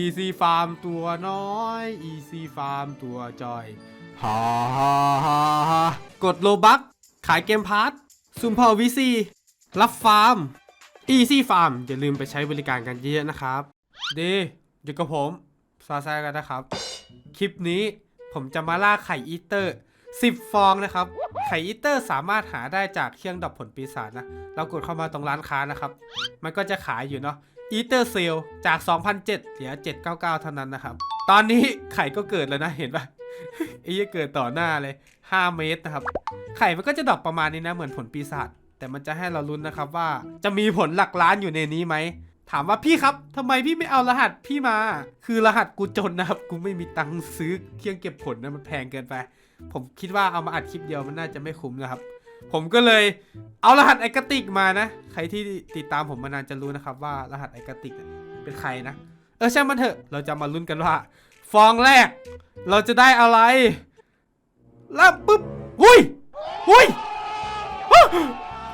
Easy Farm ตัวน้อย Easy Farm ตัวจอยฮ่าฮ่าฮ่าฮ่ากดโลบัก ขายเกมพาร์ทซุมพอวิซีรับฟาร์ม Easy Farm อย่าลืมไปใช้บริการกันเยอะๆนะครับ ดีอยู่กับผมซาแซกันนะครับ คลิปนี้ผมจะมาล่าไข่อีเตอร์ 10 ฟองนะครับ ไข่อีเตอร์สามารถหาได้จากเครื่องดับผลปีศาจนะ เรากดเข้ามาตรงร้านค้านะครับ มันก็จะขายอยู่เนาะ อีเตอร์เซลจาก 2,007 เหลือ 799 เท่านั้นนะครับ ตอนนี้ไข่ก็เกิดแล้วนะ เห็นปะไอ้เหี้ยเกิดต่อหน้าเลย 5 เมตรนะครับ ไข่มันก็จะดอปประมาณนี้นะ เหมือนผลปีศาจ แต่มันจะให้เราลุ้นนะครับว่า จะมีผลหลักล้านอยู่ในนี้ไหม ถามว่าพี่ครับทำไมพี่ไม่เอารหัสพี่มา คือรหัสกูจนนะครับ กูไม่มีตังค์ซื้อเครื่องเก็บผลนะ มันแพงเกินไป ผมคิดว่าเอามาอัดคลิปเดียวมันน่าจะไม่คุ้มนะครับ ผมก็เลยเอารหัสไอกติกมานะ ใครที่ติดตามผมมานานจะรู้นะครับว่ารหัสไอกติกเป็นใครนะ เออช่างมันเถอะ เราจะมาลุ้นกันว่า ฟองแรก เราจะได้อะไร แล้วปุ๊บหุยหุย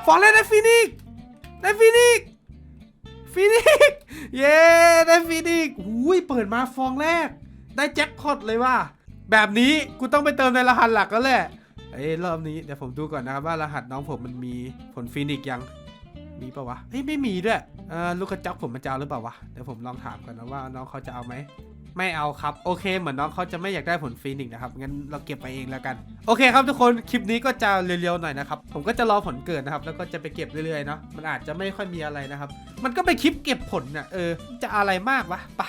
ฟองแรกได้ฟินิกซ์ได้ฟินิกซ์ฟินิกซ์เย้ได้ฟินิกซ์หุยเปิดมาฟองแรก ได้แจ็คพอตเลยว่า แบบนี้กูต้องไปเติมในรหัสหลักแล้วแหละ เอ้ยรอบนี้เดี๋ยวผมดูก่อนนะครับว่ารหัสน้องผมมันมีผลฟินิกยังมีปะวะเฮ้ยไม่มีด้วยเออลูกกระจอกผมมันจะเอาหรือเปล่าวะเดี๋ยวผมลองถามก่อนนะว่าน้องเขาจะเอาไหมไม่เอาครับโอเค เหมือนน้องเขาจะไม่อยากได้ผลฟินิกนะครับงั้นเราเก็บไปเองแล้วกัน โอเคครับทุกคนคลิปนี้ก็จะเร็วๆหน่อยนะครับผมก็จะรอผลเกิดนะครับ แล้วก็จะไปเก็บเรื่อยๆเนาะมันอาจจะไม่ค่อยมีอะไรนะครับ มันก็ไปนคลิปเก็บผลน่ะเออจะอะไรมากวะปะ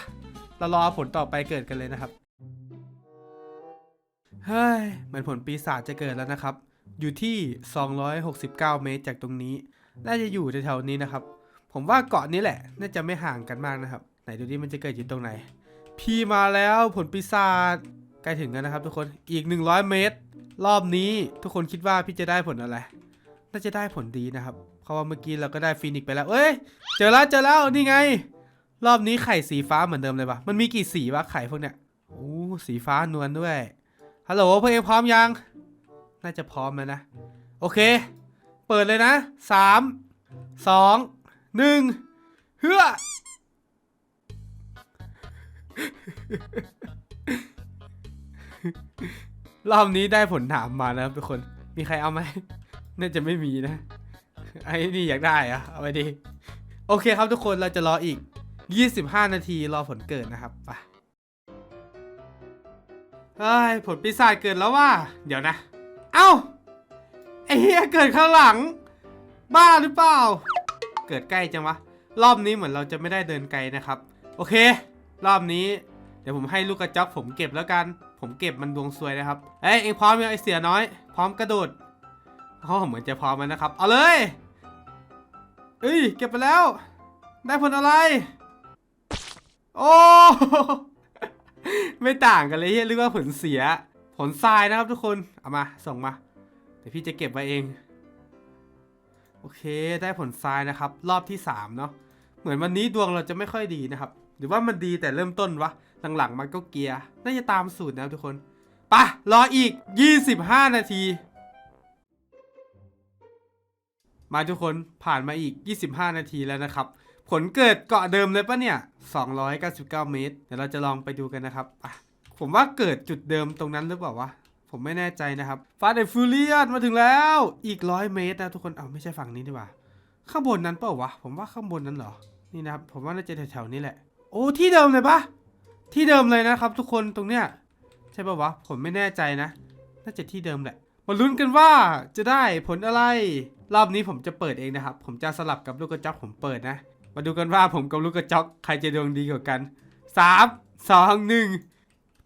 เรารอผลต่อไปเกิดกันเลยนะครับ เฮ้ยเหมือนผลปีศาจจะเกิดแล้วนะครับ อยู่ที่ 269 เมตรจากตรงนี้ น่าจะอยู่แถวๆนี้นะครับ ผมว่าเกาะนี้แหละ น่าจะไม่ห่างกันมากนะครับ ไหนดูดิมันจะเกิดอยู่ตรงไหน พี่มาแล้วผลปีศาจใกล้ถึงกันนะครับ ทุกคน อีก 100 เมตร รอบนี้ทุกคนคิดว่าพี่จะได้ผลอะไร น่าจะได้ผลดีนะครับ เพราะว่าเมื่อกี้เราก็ได้ฟีนิกไปแล้ว เอ้ย เจอแล้วเจอแล้วนี่ไง รอบนี้ไข่สีฟ้าเหมือนเดิมเลยปะมันมีกี่สีวะไข่พวกเนี้ย โอ้ สีฟ้านวลด้วย ฮัลโหลเพื่อนเองพร้อมยัง น่าจะพร้อมแล้วนะ โอเค เปิดเลยนะสามสองหนึ่งเฮือรอบนี้ได้ผลถามมานะครับทุกคน มีใครเอาไหม น่าจะไม่มีนะ ไอ้นี่อยากได้อะเอาไปดิ โอเคครับทุกคนเราจะรออีก 25 นาทีรอผลเกิดนะครับ ไป เฮ้ยผลปีศาจเกิดแล้วว่า เดี๋ยวนะ เอ้าไอ้เฮียเกิดข้างหลัง บ้าหรือเปล่า เกิดใกล้จังวะ รอบนี้เหมือนเราจะไม่ได้เดินไกลนะครับ โอเค รอบนี้ เดี๋ยวผมให้ลูกกระจอกผมเก็บแล้วกัน ผมเก็บมันดวงซวยนะครับ เอ้ยเองพร้อมยังไอเสียน้อย พร้อมกระโดดอ๋อเหมือนจะพร้อมแล้วนะครับ เอาเลยเอ้ยเก็บไปแล้ว ได้ผลอะไร โอ้ ไม่ต่างกันเลยเฮียเรียกว่าผลเสีย ผลทรายนะครับทุกคน เอามา ส่งมา เดี๋ยวพี่จะเก็บไว้เอง โอเค ได้ผลทรายนะครับ รอบที่ 3 เนาะ เหมือนวันนี้ดวงเราจะไม่ค่อยดีนะครับ หรือว่ามันดีแต่เริ่มต้นวะ หลังๆมันก็เกียร์ น่าจะตามสูตรนะครับทุกคน ไปะรออีก 25 นาที มาทุกคนผ่านมาอีก 25 นาทีแล้วนะครับ ผลเกิดเกาะเดิมเลยปะเนี่ย 299 เมตร เดี๋ยวเราจะลองไปดูกันนะครับผมว่าเกิดจุดเดิมตรงนั้นหรือเปล่าวะ ผมไม่แน่ใจนะครับฟาดเดฟูเลียนมาถึงแล้วอีกร้อยเมตรนะทุกคนเอาไม่ใช่ฝั่งนี้ดีกว่า ข้างบนนั้นเปล่าวะ ผมว่าข้างบนนั้นเหรอ นี่นะครับ ผมว่าน่าจะแถวๆนี้แหละ โอ้ที่เดิมเลยปะที่เดิมเลยนะครับ ทุกคนตรงเนี้ยใช่ปะวะ ผมไม่แน่ใจนะ น่าจะที่เดิมแหละ มาลุ้นกันว่าจะได้ผลอะไร รอบนี้ผมจะเปิดเองนะครับ ผมจะสลับกับลูกกระจอกผมเปิดนะ มาดูกันว่าผมกับลูกกระจอกใครจะดวงดีกว่ากันสามสองหนึ่ง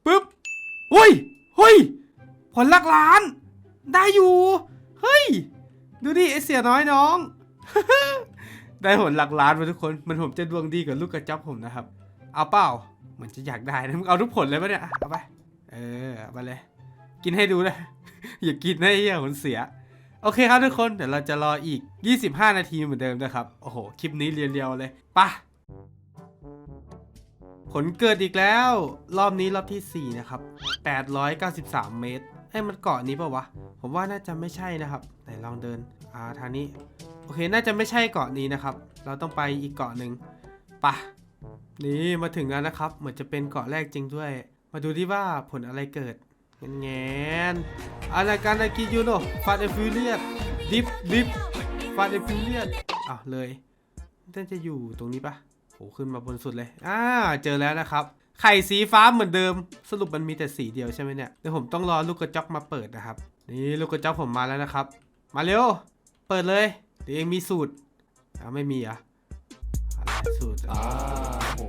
ปึ๊บหุ้ยหุ้ยผลหลักล้าน ได้อยู่ เฮ้ย ดูดิไอเสียน้อยน้อง ได้ผลหลักล้านมาทุกคน มันผมจะดวงดีกว่าลูกกระจอกผมนะครับ เอาเปล่าเหมือนจะอยากได้นะมึงเอาทุกผลเลยปะเนี่ย เอาไป เออ เอาไปเลย กินให้ดูเลย อย่ากินให้เหี้ยผลเสีย โอเคครับทุกคน เดี๋ยวเราจะรออีก 25 นาทีเหมือนเดิมนะครับ โอ้โห คลิปนี้เรียวๆเลยปะผลเกิดอีกแล้ว รอบนี้รอบที่ 4 นะครับ 893 เมตรให้มันเกาะนี้ปะวะ ผมว่าน่าจะไม่ใช่นะครับ ไหนลองเดิน อ่า ทางนี้ โอเค น่าจะไม่ใช่เกาะนี้นะครับ เราต้องไปอีกเกาะหนึ่งปะนี่มาถึงแล้วนะครับ เหมือนจะเป็นเกาะแรกจริงด้วย มาดูที่ว่าผลอะไรเกิด แงนๆอะไรกันอากิยูโนฟาดเอฟิเลียดดิฟดิฟฟาดเอฟิเลียดอะเลยน่าจะอยู่ตรงนี้ปะโหขึ้นมาบนสุดเลย อ่า เจอแล้วนะครับ ไข่สีฟ้าเหมือนเดิม สรุปมันมีแต่สีเดียวใช่ไหมเนี่ย เดี๋ยวผมต้องรอลูกกระจอกมาเปิดนะครับ นี่ลูกกระจอกผมมาแล้วนะครับ มาเร็ว เปิดเลย เดี๋ยวเองมีสูตรอ่าไม่มีเหรอะอะไรสูตรอ่าโอ้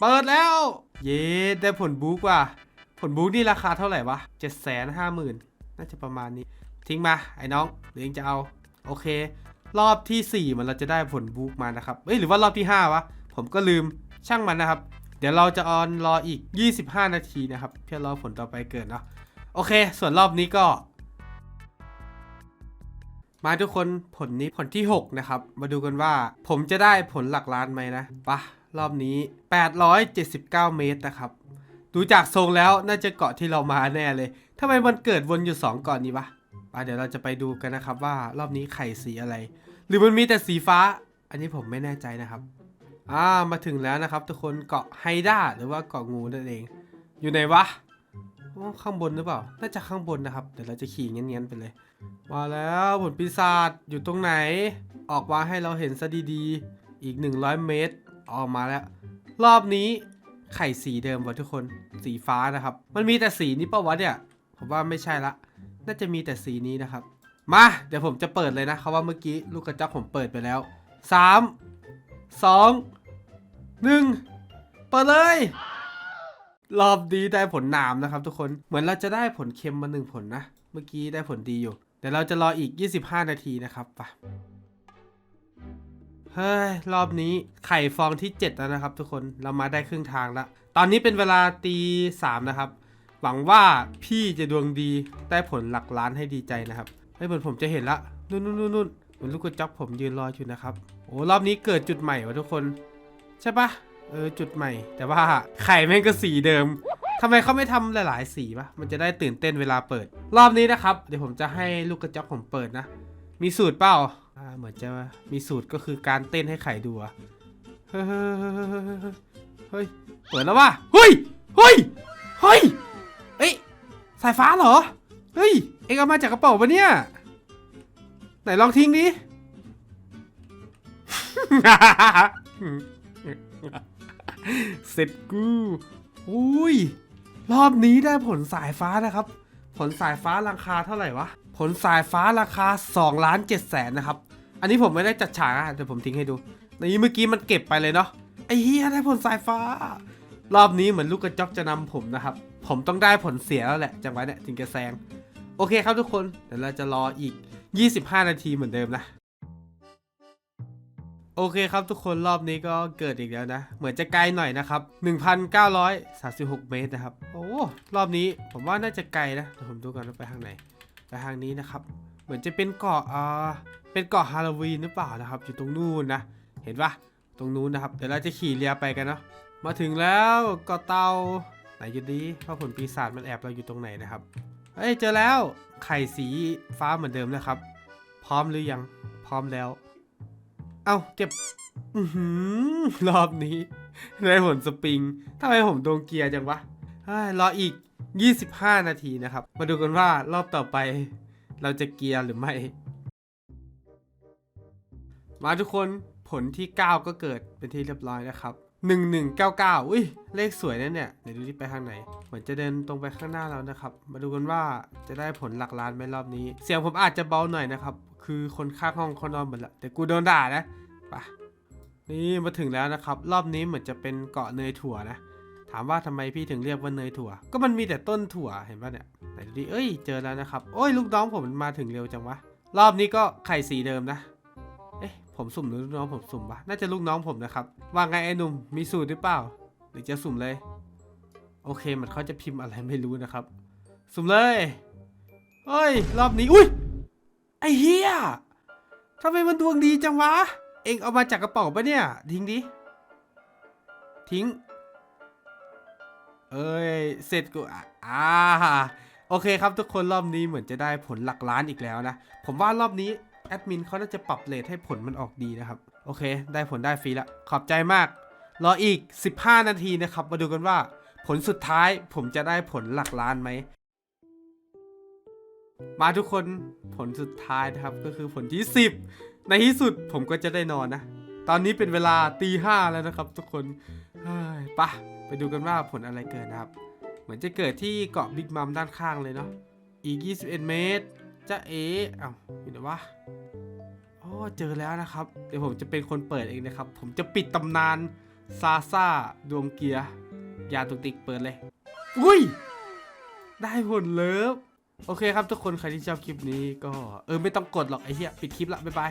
เปิดแล้ว เย้ได้ผลบุ๊กว่ะ ผลบุ๊กนี่ราคาเท่าไหร่วะเจ็ดแสนห้าหมื่นน่าจะประมาณนี้ ทิ้งมา ไอ้น้องหรือเองจะเอา โอเค รอบที่ 4 มันเราจะได้ผลบุ๊กมานะครับ เอ้ยหรือว่ารอบที่ 5 วะ ผมก็ลืมช่างมันนะครับ เดี๋ยวเราจะออนรออีก 25 นาทีนะครับ เพื่อรอผลต่อไปเกิดเนาะโอเค ส่วนรอบนี้ก็ มาทุกคนผลนี้ผลที่ 6 นะครับ มาดูกันว่า ผมจะได้ผลหลักล้านไหมนะปะ รอบนี้ 879 เมตรนะครับ ดูจากทรงแล้วน่าจะเกาะที่เรามาแน่เลยทำไมมันเกิดวนอยู่2เกาะนี้วะปะเดี๋ยวเราจะไปดูกันนะครับว่ารอบนี้ไข่สีอะไร หรือมันมีแต่สีฟ้า อันนี้ผมไม่แน่ใจนะครับอ่ามาถึงแล้วนะครับ ทุกคนเกาะไฮด้าหรือว่าเกาะงูนั่นเอง อยู่ไหนวะข้างบนหรือเปล่า น่าจะข้างบนนะครับ เดี๋ยวเราจะขี่เงี้ยนๆไปเลย มาแล้วผลปีศาจอยู่ตรงไหน ออกมาให้เราเห็นซะดีๆ อีก 100 เมตร ออกมาแล้ว รอบนี้ไข่สีเดิมว่ะทุกคนสีฟ้านะครับ มันมีแต่สีนี้ปะวะเนี่ย ผมว่าไม่ใช่ละ น่าจะมีแต่สีนี้นะครับ มา เดี๋ยวผมจะเปิดเลยนะเขาว่าเมื่อกี้ลูกกระจอกผมเปิดไปแล้ว 3 2 1 เปิดเลย รอบนี้ได้ผลหนามนะครับ ทุกคนเหมือนเราจะได้ผลเค็มมาหนึ่งผลนะ เมื่อกี้ได้ผลดีอยู่ เดี๋ยวเราจะรออีก 25 นาทีนะครับไป ฮ้ย รอบนี้ไข่ฟองที่ 7 แล้วนะครับทุกคนเรามาได้ครึ่งทางแล้วตอนนี้เป็นเวลาตีสามนะครับ หวังว่าพี่จะดวงดีได้ผลหลักล้านให้ดีใจนะครับให้เหมือนผมจะเห็นละนู่นนู่นนู่นนู่นเหมือนลูกกระจอกผมยืนรออยู่นะครับโอ้รอบนี้เกิดจุดใหม่วะทุกคน ใช่ปะเออจุดใหม่ แต่ว่าไข่แม่งก็สีเดิมทำไมเขาไม่ทำหลาย ๆ สีปะมันจะได้ตื่นเต้นเวลาเปิด รอบนี้นะครับ เดี๋ยวผมจะให้ลูกกระจอกผมเปิดนะ มีสูตรเปล่า อ่าเหมือนจะมีสูตรก็คือการเต้นให้ไข่ดูอะเฮ้ยเฮ้ยเปิดแล้ววะเฮ้ยเฮ้ยเฮ้ยเอ้ยสายฟ้าเหรอเฮ้ยเอ็งเอามาจากกระเป๋าปะเนี่ยไหนลองทิ้งดิเสร็จกูอุ้ยรอบนี้ได้ผลสายฟ้านะครับ ผลสายฟ้าราคาเท่าไหร่วะ ผลสายฟ้าราคา2ล้าน7แสนนะครับ อันนี้ผมไม่ได้จัดฉากอะเดี๋ยวผมทิ้งให้ดูในเมื่อกี้มันเก็บไปเลยเนาะไอ้เฮียได้ผลสายฟ้า รอบนี้เหมือนลูกกระจอกจะนำผมนะครับ ผมต้องได้ผลเสียแล้วแหละจังหวะเนี้ยถึงจะแซงโอเคครับทุกคนเดี๋ยวเราจะรออีก 25 นาทีเหมือนเดิมนะโอเคครับทุกคนรอบนี้ก็เกิดอีกแล้วนะ เหมือนจะไกลหน่อยนะครับ 1,936 เมตรนะครับ โอ้รอบนี้ผมว่าน่าจะไกลนะเดี๋ยวผมดูก่อนว่าไปทางไหนไปทางนี้นะครับ เหมือนจะเป็นเกาะอ่า เป็นเกาะฮาโลวีนหรือเปล่านะครับ อยู่ตรงนู้นนะ เห็นปะตรงนู้นนะครับ เดี๋ยวเราจะขี่เรือไปกันเนาะ มาถึงแล้วเกาะเตาไหนอยู่ดีว่าผลปีศาจมันแอบเราอยู่ตรงไหนนะครับ เฮ้ยเจอแล้ว ไข่สีฟ้าเหมือนเดิมนะครับ พร้อมหรือยัง พร้อมแล้ว เอาเก็บอือหือรอบนี้ได้ผลสปริงทำไมผมโดนเกียร์จังวะเฮ้ยรออีก 25 นาทีนะครับ มาดูกันว่ารอบต่อไป เราจะเกียร์หรือไม่ มาทุกคนผลที่ 9 ก็เกิดเป็นที่เรียบร้อยนะครับ 1199 อุ้ย เลขสวยนะเนี่ยเดี๋ยวดูที่ไปทางไหน เหมือนจะเดินตรงไปข้างหน้าแล้วนะครับ มาดูกันว่าจะได้ผลหลักล้านไหมรอบนี้ เสียงผมอาจจะเบาหน่อยนะครับ คือคนข้างห้องเขานอนหมดละแต่กูโดนด่านะไปะนี่มาถึงแล้วนะครับ รอบนี้เหมือนจะเป็นเกาะเนยถั่วนะ ถามว่าทำไมพี่ถึงเรียกว่าเนยถั่ว ก็มันมีแต่ต้นถั่วเห็นปะเนี่ยไหนดูดิเอ้ย เจอแล้วนะครับ โอ้ยลูกน้องผมมันมาถึงเร็วจังวะ รอบนี้ก็ไข่สีเดิมนะ ผมสุ่มหรือลูกน้องผมสุ่มปะน่าจะลูกน้องผมนะครับ ว่าไงไอ้หนุ่ม มีสูตรหรือเปล่า หรือจะสุ่มเลย โอเคมันเขาจะพิมพ์อะไรไม่รู้นะครับ สุ่มเลยเฮ้ย รอบนี้ อุ้ย ไอ้เฮียทำไมมันดวงดีจังวะ เองเอามาจากกระเป๋าปะเนี่ย ทิ้งดิ ทิ้ง เอ้ย เสร็จกูอ่าโอเคครับทุกคนรอบนี้เหมือนจะได้ผลหลักล้านอีกแล้วนะ ผมว่ารอบนี้ แอดมินเขาน่าจะปรับเลทให้ผลมันออกดีนะครับ โอเค ได้ผลได้ฟรีละ ขอบใจมาก รออีก 15 นาทีนะครับ มาดูกันว่า ผลสุดท้ายผมจะได้ผลหลักล้านไหม มาทุกคนผลสุดท้ายนะครับก็คือผลที่ 10 ในที่สุดผมก็จะได้นอนนะ ตอนนี้เป็นเวลาตีห้าแล้วนะครับ ทุกคนไปะไปดูกันว่าผลอะไรเกิดนะครับ เหมือนจะเกิดที่เกาะบิ๊กมัมด้านข้างเลยเนาะอีก 21 เมตร จะเอ๋เอ้าอยู่ไหนวะอ๋อเจอแล้วนะครับ เดี๋ยวผมจะเป็นคนเปิดเองนะครับ ผมจะปิดตำนานซาซาดวงเกียร์ยาตุกติกเปิดเลย อุ้ย ได้ผลเลิฟ โอเคครับทุกคนใครที่ชอบคลิปนี้ก็ เออไม่ต้องกดหรอกไอ้เหี้ยปิดคลิปละบ๊ายบาย